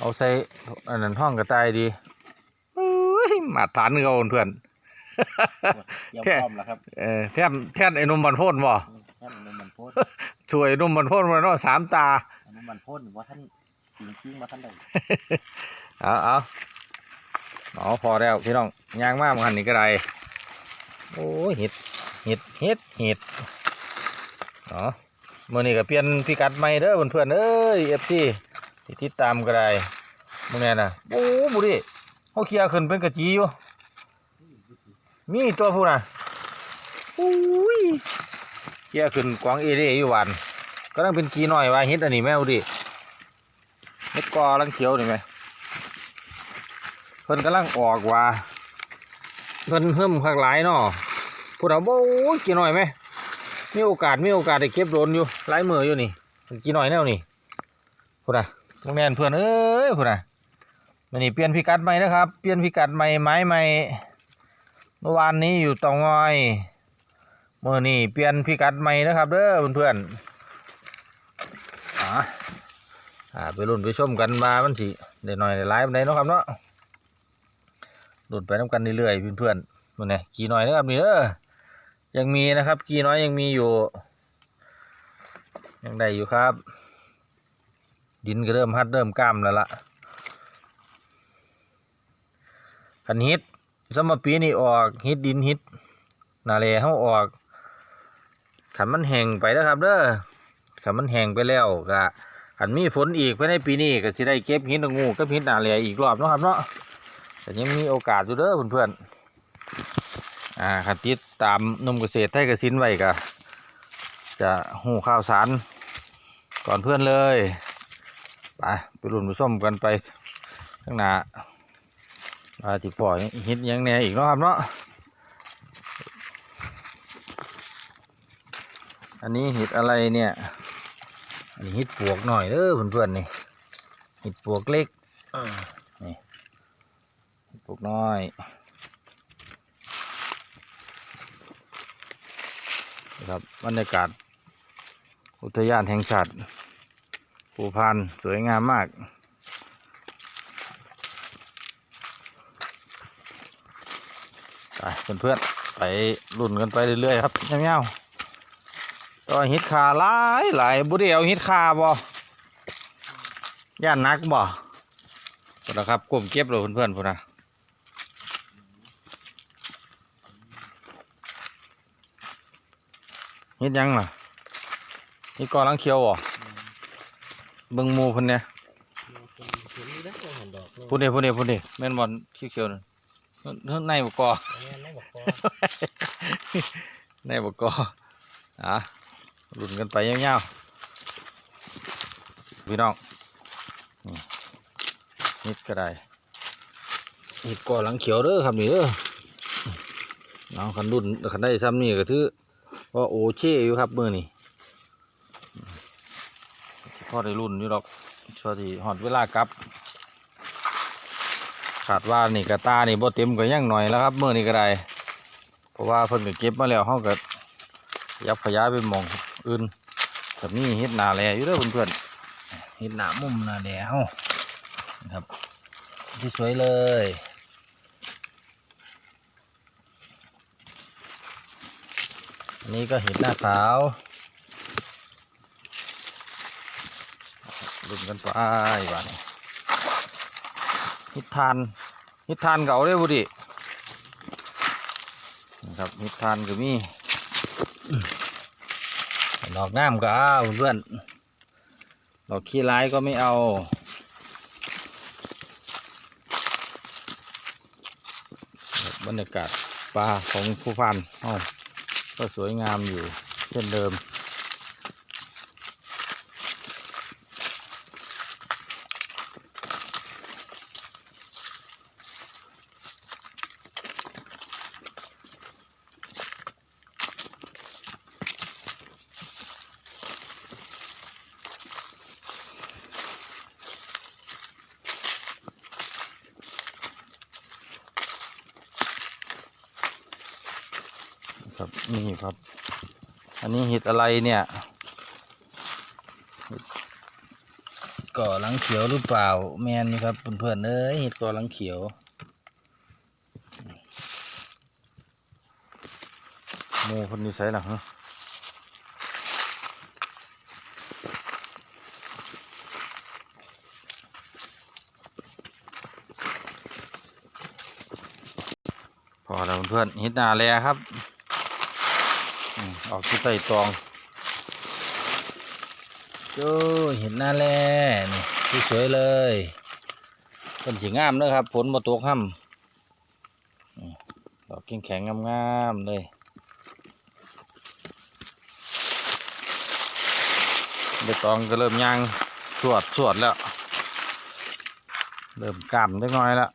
เอาใส่อันนั้นห้องกระต่ายดีอุ้ยมาฐานเขาเพื่อนเยี่ยมแค่พร้อมแล้วครับเออแท่นแท่นไอ้หนุ่มบันโพนบ่ท่านอนุมันโพดสวยหนุ่มบันโพนมาเนาะสามตาอนุมันโพดว่าท่านจริงจริงว่าท่านใดเอาเอาเอาพอแล้วพี่น้องย่างมากมันนี่ก็ได้โอ้ยเห็ดเห็ดเห็ดเห็ดเนาะมื่อนี้ก็เปลี่ยนพิกัดใหม่เด้อเพื่อนๆเอ้ยเอฟซี ที่ติดตามก็ได้มื่อนี้นะโอ้บุรีเขาเคลียร์ขึ้นเป็นกระจีอยู่มีตัวผู้น่ะอุ้ยเคลียร์ขึ้นกวางเอเร่อยู่หวันก็ต้องเป็นกีหน่อยว่าเห็ดอันนี้แม่ดูดิเห็ดกอลังเขียวนี่ไหมเพิ่นกำลังออกว่าเพิ่นเฮิ่มข้างหลายเนาะพูดเอาโอ้ยกี่หน่อยไหมมีโอกาสมีโอกาสได้เก็บโดนอยู่หลายมืออยู่นี่กี่หน่อยแนวนี่พูดอะ โรงเรียนเพื่อนเอ้ยพูดอะมันนี่เปลี่ยนพิกัดใหม่นะครับ เปลี่ยนพิกัดใหม่ไม้ใหม่ เมื่อวานนี้อยู่ตองอยเมื่อนี่เปลี่ยนพิกัดใหม่นะครับ เด้อเพื่อนๆอ่าอ่าไปรุ่นไปชมกันมามันสิได้หน่อยได้หลายปานใดเนาะครับเนาะหลุดไปน้ำกันเรื่อยๆเพื่อนๆมันไงกี่หน้อยนะครับนี่เออยังมีนะครับ กี่น้อยยังมีอยู่ ยังได้อยู่ครับ ดินก็เริ่มฮัดเริ่มกล้ามแล้วล่ะขันฮิตสมปีนี่ออกฮิตดินฮิตนาเลเขาออกขันมันแห้งไปแล้วครับเด้อขันมันแห้งไปแล้วก็ขันมีฝนอีกภายในปีนี้ก็สิได้เก็บฮิตงูกับฮิตนาเลอีกรอบเนาะครับเนาะแต่ยังมีโอกาสอยู่เด้อเพื่อนๆอ่าขัดติดตามนมเกษตรไทยกสินไว้ก็จะหูข่าวสารก่อนเพื่อนเลย ไปไปรุ่นไปส้มกันไปข้างหน้าอาจิปล่อยฮิตหยังแหน่อีกเนาะครับเนาะอันนี้เห็ดอะไรเนี่ย อันนี้เห็ดปวกหน่อยเด้อเพื่อนๆนี่เห็ดปวกเล็กอ่านี่ปลูกน้อยนะครับบรรยากาศอุทยานแห่งชาติ ภูพานสวยงามมาก ไปเพื่อนๆไปรุ่นกันไปเรื่อยๆครับเงี้ยวๆตัวฮิตคาหลายหลายบุเรียวฮิตคาบ่ย่านนักบ่พุ่นะครับกลุ่มเก็บเลยเพื่อนๆพุ่นะเฮ็ดยังล่ะนี่กอลังเขียวบ่ เบิ่งหมู่เพิ่นเนี่ยพูดเด้พูดเด้พูดเด้แม่นบ่อนเขียวๆนั่นเพิ่นเพิ่นในบ่กอในบ่กออะลุ้นกันไปยาวๆพี่น้องนี่นิดก็ได้นิดกอหลังเขียวเด้อครับนี่เด้อเอาคันรุ่นคันได้ซ้ำนี่ก็ถือว่าโอเช่อยู่ครับมือนี่ พอได้รุ่นอยู่ดอกสวัสดีหอดเวลากลับ ขาดว่านี่กระตานี่บ่เต็มก็ยังหน่อยแล้วครับเมื่อนี่ก็ได้เพราะว่าเพิ่นก็เก็บมาแล้วเฮาก็ยับขยายไปมองอื่นแบบนี้เฮ็ดนาแลอยู่เด้อเพื่อนๆเฮ็ดหนามุมหนาแลเฮาครับ ที่สวยเลยนนี้ก็เห็ดหน้าขาว ลุ้นกันไปบ้านี้ฮิทานฮิทานเก่าเลยบุดินะครับฮิทานก็มีดอกน้ำก็เอาเพื่อนดอกขี้ร้ายก็ไม่เอาบรรยากาศปลาของผู้พันอ๋อก็สวยงามอยู่เช่นเดิม ครับ นี่ครับ อันนี้เห็ดอะไรเนี่ยก่อหลังเขียวหรือเปล่า แมนนี่ครับเพื่อนๆเอ้ยเห็ดก่อหลังเขียวหมูคนนี้ใส่หลังฮะพอแล้วเพื่อนเห็ดนาแลครับ ออกที่ใส่ตองโจ้เห็นหน้าแล่นี่สวยเลยต้นสีงามเด้อครับ ผลมาตกห้ำดอกแข็งๆงามๆเลยใบตองก็เริ่มย่างสวดสวดแล้ว เริ่มกล้ามเล็กน้อยแล้ว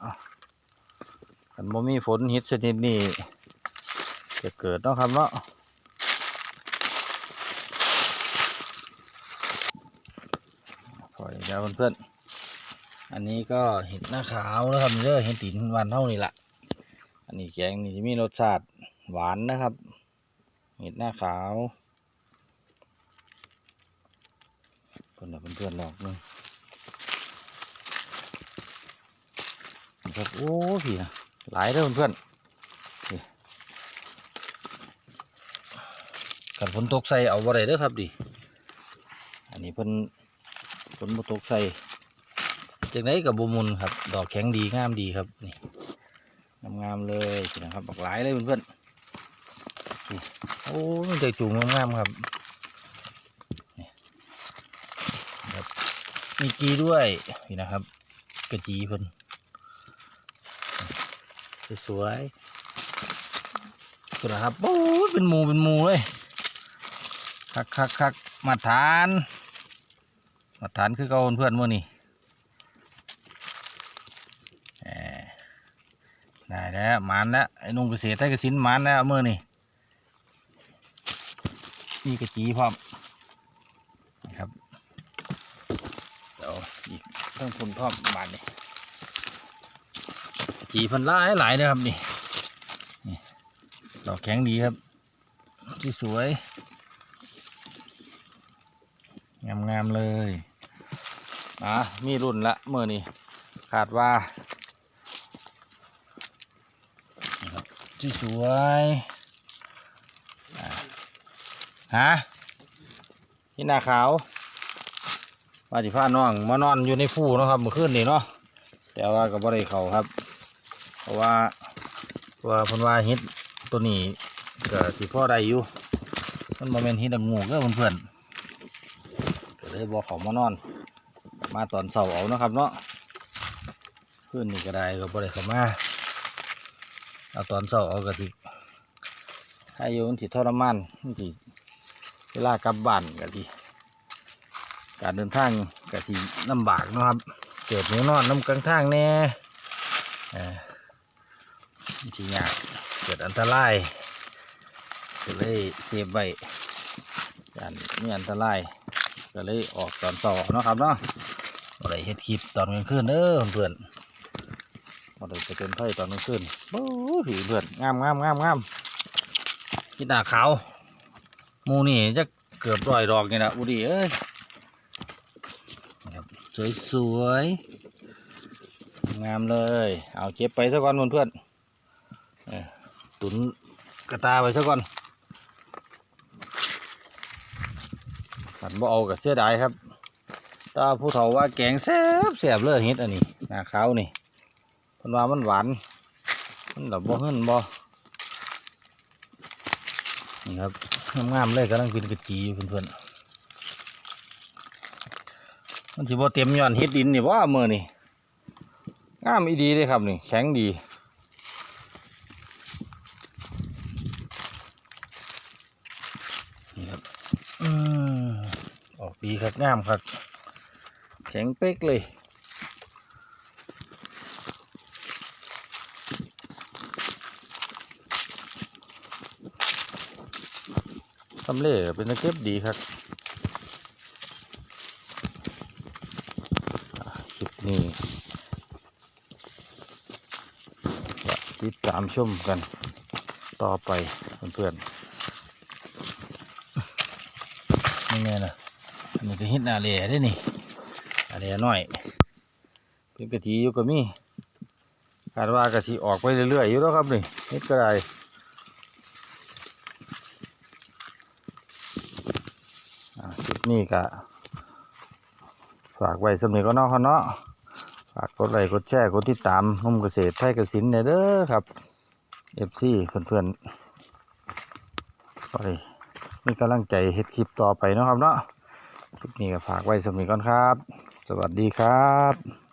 คันบ่มีฝนฮิตชนิดนี้จะเกิดเนาะครับเนาะ พอแล้วเพื่อนๆอันนี้ก็เห็ดหน้าขาวนะครับเด้อเห็ดตินหวานเท่านี้ละอันนี้แกงนี่จะมีรสชาติหวานนะครับ เห็ดหน้าขาวเพื่อนเพื่อนๆลอกหนึงครับโอ้พี่นะหลายเด้อเพื่อนๆกันฝนตกใส่เอาบ่ได้เด้อครับดิอันนี้เพิ่น นมาตกใส่จากไหนกับบุมุนครับ ดอกแข็งดีงามดีครับนี่งามๆเลยนะครับบักหลายเลยเพื่อนๆโอ้มันใจจูงงามๆครับนี่มีจีด้วยนี่นะครับ กระจีเพิ่นสวยๆคุณนะครับโอ้ยเป็นหมูเป็นหมูเลยคักคักคักมาทาน มาฐานคือเก่าเพื่อนๆมื่อนี่ได้แล้วหมันแล้วไอ้หนุ่มเกษตรไต้กสินหมันแล้วเมื่อนี่นี่กระจีพร้อมนะครับเดี๋ยวอีกเพิ่มพูนพร้อมบานนี่กระจีพันหลายหลายเลยครับนี่นี่ดอกแข็งดีครับที่สวยงามๆเลย อะมีรุ่นละเมื่อนี้ขาดว่าที่สวยฮะที่นาขาวว่าจิพาน้องมานอนอยู่ในฟูนะครับเมื่อคืนนี้เนาะแต่ว่าก็บ่ได้เขาครับ เพราะว่าว่าพิ่นว่าฮ็ดตัวนี้ก็สิพ่อได้อยู่มันบ่แม่นเฮ็ดดังงูเด้อเพื่อนๆก็เลยบอกเขามานอน มาตอนเสาร์เอานะครับ เนาะขึ้นนี่ก็ได้ก็บ่ได้เขามาเอาตอนเสาร์เอากะทิให้อยู่มันสิทรมานนสิเวลากลับบ้านกะทิการเดินทางกะทิลำบากนะครับ เกิดหนูนอนน้ำกลางทางแน่เออมันสิยากเกิดอันตรายก็เลยเซฟไว้การมีอันตรายก็เลยออกตอนต่อเนาะครับเนาะ บ่ได้เฮ็ดคลิปตอนกลางคืนเด้อเพื่อนๆบ่ได้ไปเป็นไพ่ตอนกลางคืนโอ้ผีเพื่อนงามงามงามงามกินหน้าขาวหมูนี่จะเกือบร้อยดอกนี่นะอุดีเอ้ยนะครับสวยสวยๆงามเลย เอาเก็บไปซะก่อนเพื่อนๆเออตุนกระตาไปซะก่อนขันบ่เอากับเสียดายครับแตาผู้เฒ่าว่าแกงแซ่บแซ่บเลยเฮ็ดอันนี้หน้าขาวนี่เพิ่นว่ามันหวานมันแบบบ่หึ่นบ่นี่ครับงามๆเลยกำลังเป็นกระจีอยู่เพื่อนๆมันสิบ่เต็มย้อนเฮ็ดดินนี่บ่มื้อนี่งามอีดีเลยครับนี่แข็งดีนี่ครับอืมออกดีครับงามครับ ข็งเป๊กเลย ทำเล่เป็นตะเก็บดีครับคลิปนี้ติดตามชมกันต่อไปเพื่อนๆนี่ไงนะอันนี้ก็เห็ดนาเล่ได้นี่ อันนี้น้อยเป็นกะทิอยู่ก็มีคาดว่ากะทิออกไปเรื่อยๆอยู่แล้วครับนี่เฮ็ดก็ได้อ่าคลิปนี้ก็ฝากไว้สำเนีก็นาะครับเนาะฝากกดไลค์กดแชร์กดติดตามนุ่มเกษตรไทยเกษตรเนี่ยเด้อครับ FC เพื่อนๆไปมีกำลังใจเฮ็ดคลิปต่อไปเนาะครับเนาะคลิปนี้ก็ฝากไว้สำเนีก่อนครับ สวัสดีครับ